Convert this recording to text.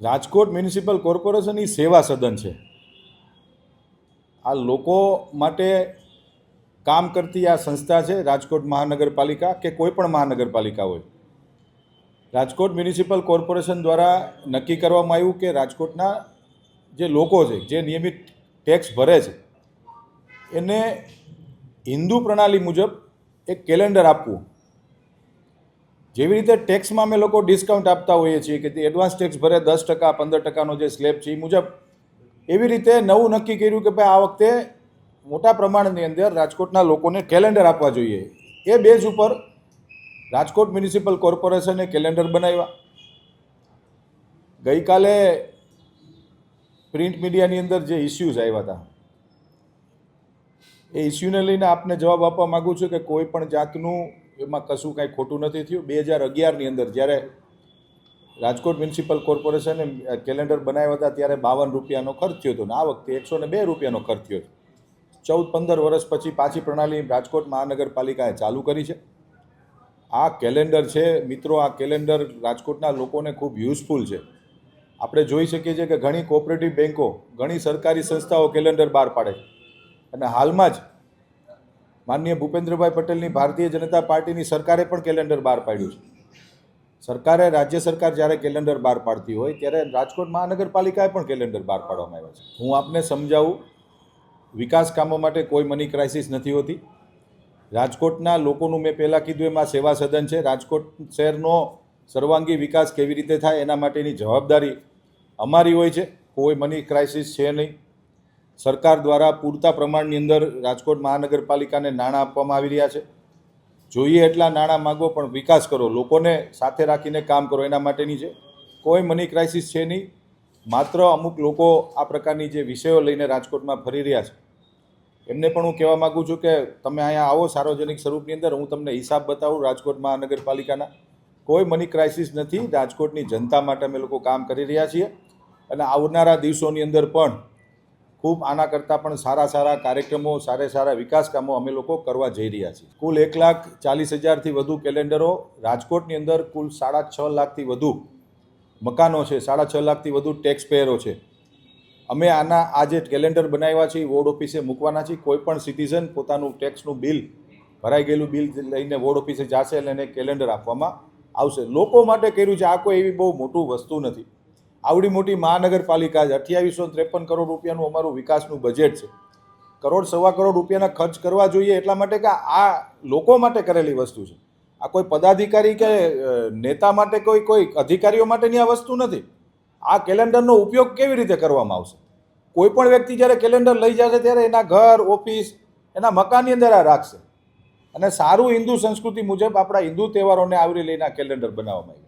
Rajkot municipal corporation એ સેવા સદન છે. આ લોકો માટે કામ કરતી આ સંસ્થા છે રાજકોટ મહાનગરપાલિકા કે કોઈ પણ મહાનગરપાલિકા હોય. રાજકોટ મ્યુનિસિપલ કોર્પોરેશન દ્વારા નક્કી કરવામાં આવ્યું કે રાજકોટના જે લોકો છે, જે નિયમિત ટેક્સ ભરે છે, એને હિન્દુ પ્રણાલી મુજબ એક કેલેન્ડર આપવું. જેવી રીતે ટેક્સમાં અમે લોકો ડિસ્કાઉન્ટ આપતા હોઈએ છીએ કે એડવાન્સ ટેક્સ ભરે દસ ટકા, પંદર ટકાનો જે સ્લેબ છે એ મુજબ એવી રીતે નવું નક્કી કર્યું કે ભાઈ આ વખતે મોટા પ્રમાણની અંદર રાજકોટના લોકોને કેલેન્ડર આપવા જોઈએ. એ બેઝ ઉપર રાજકોટ મ્યુનિસિપલ કોર્પોરેશને કેલેન્ડર બનાવ્યા. ગઈકાલે પ્રિન્ટ મીડિયાની અંદર જે ઇસ્યુઝ આવ્યા હતા, એ ઇસ્યુને લઈને આપને જવાબ આપવા માગું છું કે કોઈ પણ જાતનું એમાં કશું કાંઈ ખોટું નથી થયું. બે હજાર અગિયારની અંદર જ્યારે રાજકોટ મ્યુનિસિપલ કોર્પોરેશને કેલેન્ડર બનાવ્યા હતા ત્યારે બાવન રૂપિયાનો ખર્ચ થયો હતો ને આ વખતે એકસો ને બે રૂપિયાનો ખર્ચ થયો ચૌદ, પંદર વર્ષ પછી પાછી પ્રણાલી રાજકોટ મહાનગરપાલિકાએ ચાલુ કરી છે. આ કેલેન્ડર છે, મિત્રો, આ કેલેન્ડર રાજકોટના લોકોને ખૂબ યુઝફુલ છે. આપણે જોઈ શકીએ છીએ કે ઘણી કોઓપરેટિવ બેન્કો ઘણી સરકારી સંસ્થાઓ કેલેન્ડર બહાર પાડે અને હાલમાં જ માનનીય ભૂપેન્દ્રભાઈ પટેલની ભારતીય જનતા પાર્ટીની સરકારે પણ કેલેન્ડર બહાર પાડ્યું છે. સરકારે રાજ્ય સરકાર જ્યારે કેલેન્ડર બહાર પાડતી હોય ત્યારે રાજકોટ મહાનગરપાલિકાએ પણ કેલેન્ડર બહાર પાડવામાં આવ્યા છે. હું આપને સમજાવું, વિકાસ કામો માટે કોઈ મની ક્રાઇસિસ નથી હોતી. રાજકોટના લોકોનું મેં પહેલાં કીધું એમાં સેવા સદન છે. રાજકોટ શહેરનો સર્વાંગી વિકાસ કેવી રીતે થાય એના માટેની જવાબદારી અમારી હોય છે. કોઈ મની ક્રાઇસિસ છે નહીં. સરકાર દ્વારા પૂરતા પ્રમાણની અંદર રાજકોટ મહાનગરપાલિકાને નાણાં આપવામાં આવી રહ્યા છે. જોઈએ એટલા નાણાં માગો, પણ વિકાસ કરો. લોકોને સાથે રાખીને કામ કરો, એના માટેની છે. કોઈ મની ક્રાઇસિસ છે નહીં. માત્ર અમુક લોકો આ પ્રકારની જે વિષયો લઈને રાજકોટમાં ફરી રહ્યા છે. એમને પણ હું કહેવા માગું છું કે તમે અહીંયા આવો, સાર્વજનિક સ્વરૂપની અંદર. હું તમને હિસાબ બતાવું રાજકોટ મહાનગરપાલિકાના. કોઈ મની ક્રાઇસિસ નથી. રાજકોટની જનતા માટે અમે લોકો કામ કરી રહ્યા છીએ. અને આવનારા દિવસોની અંદર પણ ખૂબ આના કરતાં પણ સારા સારા કાર્યક્રમો, સારા સારા વિકાસ કામો અમે લોકો કરવા જઈ રહ્યા છીએ. કુલ એક લાખ ચાલીસ હજારથી વધુ કેલેન્ડરો, રાજકોટની અંદર કુલ સાડા છ લાખથી વધુ મકાનો છે, સાડા છ લાખથી વધુ ટેક્સ પેયરો છે. અમે આના, આ જે કેલેન્ડર બનાવ્યા છે વોર્ડ ઓફિસે મૂકવાના છીએ. કોઈ પણ સિટીઝન પોતાનું ટેક્સનું બિલ ભરાઈ ગયેલું બિલ લઈને વોર્ડ ઓફિસે જશે અને એને કેલેન્ડર આપવામાં આવશે. લોકો માટે કર્યું છે, આ કોઈ એવી બહુ મોટું વસ્તુ નથી. આવડી મોટી મહાનગરપાલિકા છે. અઠ્યાવીસો ત્રેપન કરોડ રૂપિયાનું અમારું વિકાસનું બજેટ છે. કરોડ સવા કરોડ રૂપિયાના ખર્ચ કરવા જોઈએ એટલા માટે કે આ લોકો માટે કરેલી વસ્તુ છે. આ કોઈ પદાધિકારી કે નેતા માટે કોઈ કોઈ અધિકારીઓ માટેની આ વસ્તુ નથી. આ કેલેન્ડરનો ઉપયોગ કેવી રીતે કરવામાં આવશે? કોઈ પણ વ્યક્તિ જ્યારે કેલેન્ડર લઈ જશે ત્યારે એના ઘર, ઓફિસ, એના મકાનની અંદર આ રાખશે. અને સારું હિન્દુ સંસ્કૃતિ મુજબ આપણા હિન્દુ તહેવારોને આવરી લઈને આ કેલેન્ડર બનાવવામાં આવ્યું